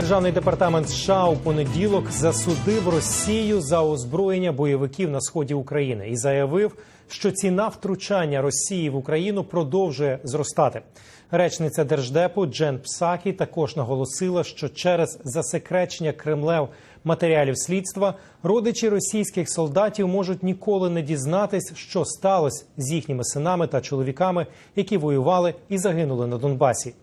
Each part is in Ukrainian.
Державний департамент США у понеділок засудив Росію за озброєння бойовиків на сході України і заявив, що ціна втручання Росії в Україну продовжує зростати. Речниця держдепу Джен Псакі також наголосила, що через засекречення Кремлев матеріалів слідства родичі російських солдатів можуть ніколи не дізнатись, що сталося з їхніми синами та чоловіками, які воювали і загинули на Донбасі.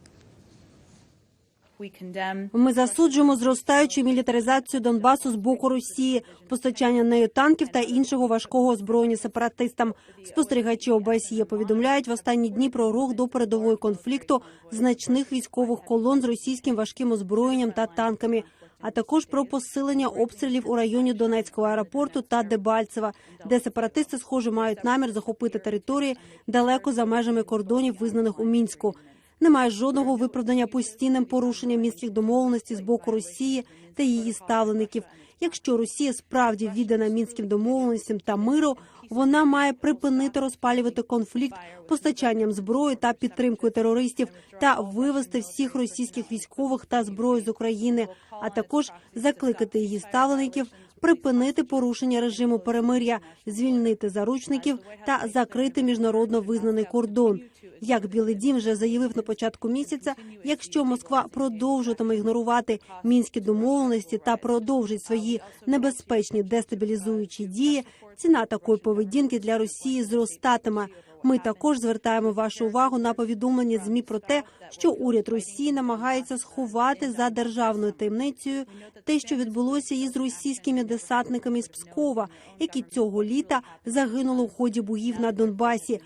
Ми засуджуємо зростаючу мілітаризацію Донбасу з боку Росії, постачання нею танків та іншого важкого озброєння сепаратистам. Спостерігачі ОБСЄ повідомляють в останні дні про рух до передової конфлікту значних військових колон з російським важким озброєнням та танками. А також про посилення обстрілів у районі Донецького аеропорту та Дебальцева, де сепаратисти, схоже, мають намір захопити території далеко за межами кордонів, визнаних у мінську. Немає жодного виправдання постійним порушенням мінських домовленостей з боку Росії та її ставлеників. Якщо Росія справді віддана мінським домовленостям та миру, вона має припинити розпалювати конфлікт постачанням зброї та підтримкою терористів та вивести всіх російських військових та зброю з України, а також закликати її ставлеників припинити порушення режиму перемир'я, звільнити заручників та закрити міжнародно визнаний кордон. Як Білий Дім вже заявив на початку місяця, якщо Москва продовжуватиме ігнорувати мінські домовленості та продовжить свої небезпечні дестабілізуючі дії, ціна такої поведінки для Росії зростатиме. Ми також звертаємо вашу увагу на повідомлення змі про те, що уряд Росії намагається сховати за державною таємницею те, що відбулося із російськими десантниками з Пскова, які цього літа загинули у ході боїв на Донбасі.